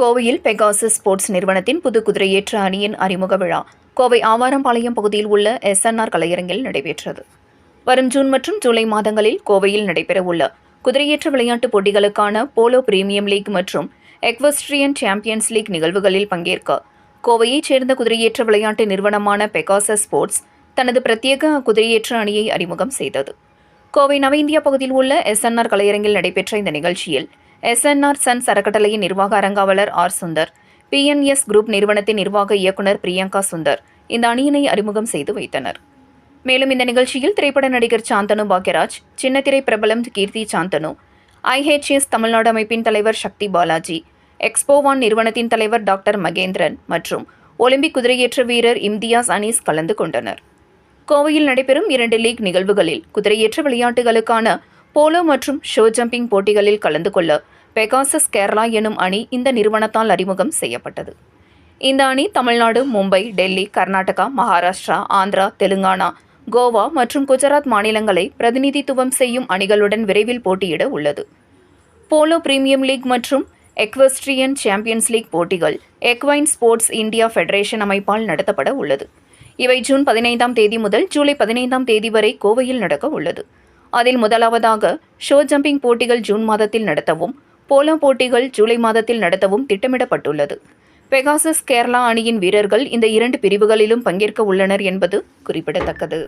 கோவையில் Pegasus sports நிறுவனத்தின் புது குதிரையேற்ற அணியின் அறிமுக விழா கோவை ஆவாரம்பாளையம் பகுதியில் உள்ள எஸ்என்ஆர் கலையரங்கில் நடைபெற்றது. வரும் ஜூன் மற்றும் ஜூலை மாதங்களில் கோவையில் நடைபெறவுள்ள குதிரையேற்ற விளையாட்டுப் போட்டிகளுக்கான போலோ பிரீமியம் லீக் மற்றும் எக்வஸ்ட்ரியன் சாம்பியன்ஸ் லீக் நிகழ்வுகளில் பங்கேற்க கோவையைச் சேர்ந்த குதிரையேற்ற விளையாட்டு நிறுவனமான பெகாசஸ் ஸ்போர்ட்ஸ் தனது பிரத்யேக குதிரையேற்ற அணியை அறிமுகம் செய்தது. கோவை நவ இந்தியா பகுதியில் உள்ள எஸ்என்ஆர் கலையரங்கில் நடைபெற்ற இந்த நிகழ்ச்சியில் எஸ்என்ஆர் சன்ஸ் அறக்கட்டளையின் நிர்வாக அரங்காவலர் ஆர் சுந்தர் பிஎன்எஸ் குரூப் நிறுவனத்தின் நிர்வாக இயக்குனர் பிரியங்கா சுந்தர் இந்த அணியினை அறிமுகம் செய்து வைத்தனர். மேலும் இந்த நிகழ்ச்சியில் திரைப்பட நடிகர் சாந்தனு பாக்யராஜ் சின்னத்திரை பிரபலம் கீர்த்தி சாந்தனு ஐஹெச்எஸ் தமிழ்நாடு அமைப்பின் தலைவர் சக்தி பாலாஜி எக்ஸ்போவான் நிறுவனத்தின் தலைவர் டாக்டர் மகேந்திரன் மற்றும் ஒலிம்பிக் குதிரையேற்ற வீரர் இம்தியாஸ் அனீஸ் கலந்து கொண்டனர். கோவையில் நடைபெறும் இரண்டு லீக் நிகழ்வுகளில் குதிரையேற்ற விளையாட்டுகளுக்கான போலோ மற்றும் ஷோ ஜம்பிங் போட்டிகளில் கலந்து கொள்ள பெகாசஸ் கேரளா எனும் அணி இந்த நிறுவனத்தால் அறிமுகம் செய்யப்பட்டது. இந்த அணி தமிழ்நாடு மும்பை டெல்லி கர்நாடகா மகாராஷ்டிரா ஆந்திரா தெலுங்கானா கோவா மற்றும் குஜராத் மாநிலங்களை பிரதிநிதித்துவம் செய்யும் அணிகளுடன் விரைவில் போட்டியிட உள்ளது. போலோ பிரீமியம் லீக் மற்றும் எக்வஸ்ட்ரியன் சாம்பியன்ஸ் லீக் போட்டிகள் எக்வைன் ஸ்போர்ட்ஸ் இந்தியா ஃபெடரேஷன் அமைப்பால் நடத்தப்பட உள்ளது. இவை ஜூன் பதினைந்தாம் தேதி முதல் ஜூலை பதினைந்தாம் தேதி வரை கோவையில் நடக்க உள்ளது. அதில் முதலாவதாக ஷோ ஜம்பிங் போட்டிகள் ஜூன் மாதத்தில் நடத்தவும் போலோ போட்டிகள் ஜூலை மாதத்தில் நடத்தவும் திட்டமிடப்பட்டுள்ளது. பெகாசஸ் கேரளா அணியின் வீரர்கள் இந்த இரண்டு பிரிவுகளிலும் பங்கேற்க உள்ளனர் என்பது குறிப்பிடத்தக்கது.